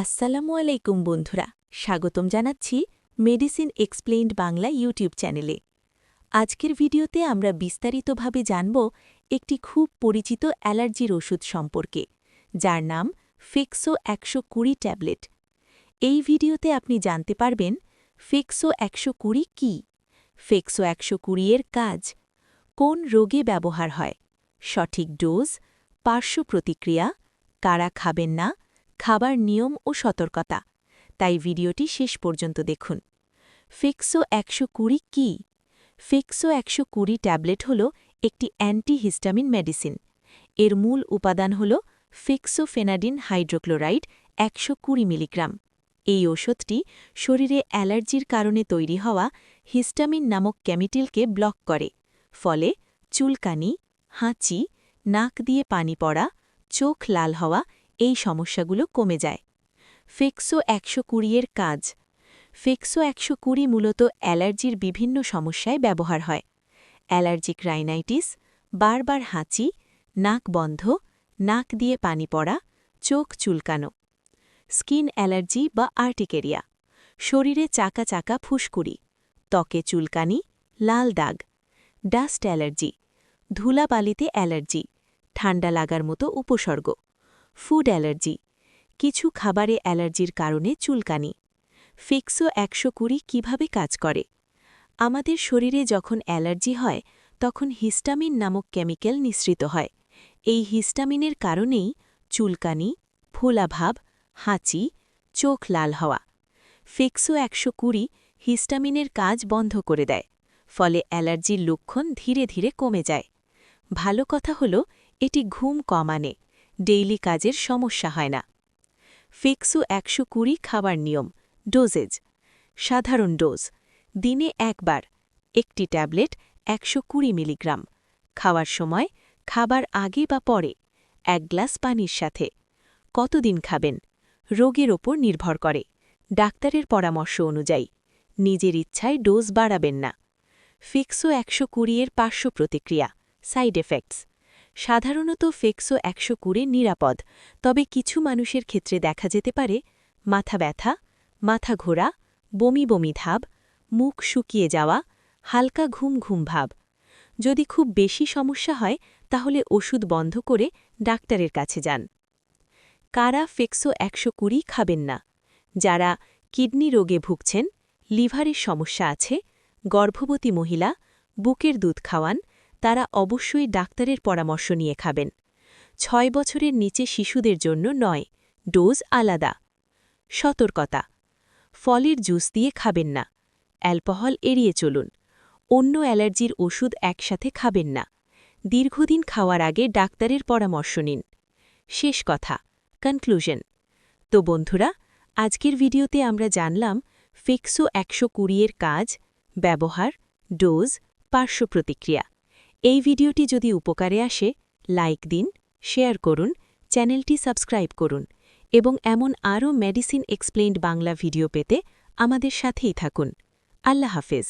আসসালামু আলাইকুম বন্ধুরা, স্বাগতম জানাচ্ছি মেডিসিন এক্সপ্লেইনড বাংলা ইউটিউব চ্যানেলে। আজকের ভিডিওতে আমরা বিস্তারিতভাবে জানব একটি খুব পরিচিত অ্যালার্জির ওষুধ সম্পর্কে, যার নাম ফেক্সো একশো কুড়ি ট্যাবলেট। এই ভিডিওতে আপনি জানতে পারবেন ফেক্সো একশো কুড়ি কী, ফেক্সো একশো কুড়ি এর কাজ, কোন রোগে ব্যবহার হয়, সঠিক ডোজ, পার্শ্ব প্রতিক্রিয়া, কারা খাবেন না খাবার নিয়ম ও সতর্কতা। তাই ভিডিওটি শেষ পর্যন্ত দেখুন। ফিক্সো একশো কুড়ি কী? ফিক্সো একশো কুড়ি ট্যাবলেট হল একটি অ্যান্টিহিস্টামিন মেডিসিন। এর মূল উপাদান হল ফিক্সোফেনাডিন হাইড্রোক্লোরাইড একশো কুড়ি মিলিগ্রাম। এই ওষুধটি শরীরে অ্যালার্জির কারণে তৈরি হওয়া হিস্টামিন নামক ক্যামিটিলকে ব্লক করে। ফলে চুলকানি, হাঁচি, নাক দিয়ে পানি পড়া, চোখ লাল হওয়া এই সমস্যাগুলো কমে যায়। ফেক্সো একশো কুড়িয়ের কাজ। ফেক্সো একশো কুড়ি মূলত অ্যালার্জির বিভিন্ন সমস্যায় ব্যবহার হয়। অ্যালার্জিক রাইনাইটিস, বারবার হাঁচি, নাক বন্ধ, নাক দিয়ে পানি পড়া, চোখ চুলকানো। স্কিন অ্যালার্জি বা আর্টিকেরিয়া। শরীরে চাকা চাকা ফুসকুড়ি, ত্বকে চুলকানি, লাল দাগ। ডাস্ট অ্যালার্জি, ধুলাবালিতে অ্যালার্জি, ঠান্ডা লাগার মতো উপসর্গ। Food allergy. কিছু খাবারে অ্যালার্জির কারণে চুলকানি। ফিক্সো একশো কুড়ি কীভাবে কাজ করে? আমাদের শরীরে যখন অ্যালার্জি হয়, তখন হিস্টামিন নামক কেমিক্যাল নিঃসৃত হয়। এই হিস্টামিনের কারণেই চুলকানি, ফোলাভাব, হাঁচি, চোখ লাল হওয়া। ফিক্সো একশো কুড়ি হিস্টামিনের কাজ বন্ধ করে দেয়, ফলে অ্যালার্জির লক্ষণ ধীরে ধীরে কমে যায়। ভালো কথা হল, এটি ঘুম কমানে ডেইলি কাজের সমস্যা হয় না। ফিক্সু একশো কুড়ি খাবার নিয়ম, ডোজেজ, সাধারণ ডোজ, দিনে একবার, একটি ট্যাবলেট একশো কুড়ি মিলিগ্রাম, খাওয়ার সময়, খাবার আগে বা পরে, এক গ্লাস পানির সাথে, কতদিন খাবেন, রোগের ওপর নির্ভর করে, ডাক্তারের পরামর্শ অনুযায়ী, নিজের ইচ্ছায় ডোজ বাড়াবেন না। ফিক্সো একশো কুড়িয়ের পার্শ্ব প্রতিক্রিয়া, সাইড এফেক্টস সাধারণত ফেক্সো একশো কুড়ি নিরাপদ, তবে কিছু মানুষের ক্ষেত্রে দেখা যেতে পারে মাথা ব্যথা, মাথা ঘোরা, বমি বমি ধাব, মুখ শুকিয়ে যাওয়া, হালকা ঘুম ঘুম ভাব। যদি খুব বেশি সমস্যা হয়, তাহলে ওষুধ বন্ধ করে ডাক্তারের কাছে যান। কারা ফেক্সো একশো কুড়ি খাবেন না? যারা কিডনি রোগে ভুগছেন, লিভারের সমস্যা আছে, গর্ভবতী মহিলা, বুকের দুধ খাওয়ান তারা অবশ্যই ডাক্তারের পরামর্শ নিয়ে খাবেন। ছয় বছরের নিচে শিশুদের জন্য নয়, ডোজ আলাদা। সতর্কতা, ফলের জুস দিয়ে খাবেন না, অ্যালকোহল এড়িয়ে চলুন, অন্য অ্যালার্জির ওষুধ একসাথে খাবেন না, দীর্ঘদিন খাওয়ার আগে ডাক্তারের পরামর্শ নিন। শেষ কথা কনক্লুশন তো বন্ধুরা, আজকের ভিডিওতে আমরা জানলাম ফিক্সো একশো কুড়িয়ের কাজ, ব্যবহার, ডোজ, পার্শ্ব প্রতিক্রিয়া। এই ভিডিওটি যদি উপকারে আসে, লাইক দিন, শেয়ার করুন, চ্যানেলটি সাবস্ক্রাইব করুন এবং এমন আরও মেডিসিন এক্সপ্লেইনড বাংলা ভিডিও পেতে আমাদের সাথেই থাকুন। আল্লাহ হাফেজ।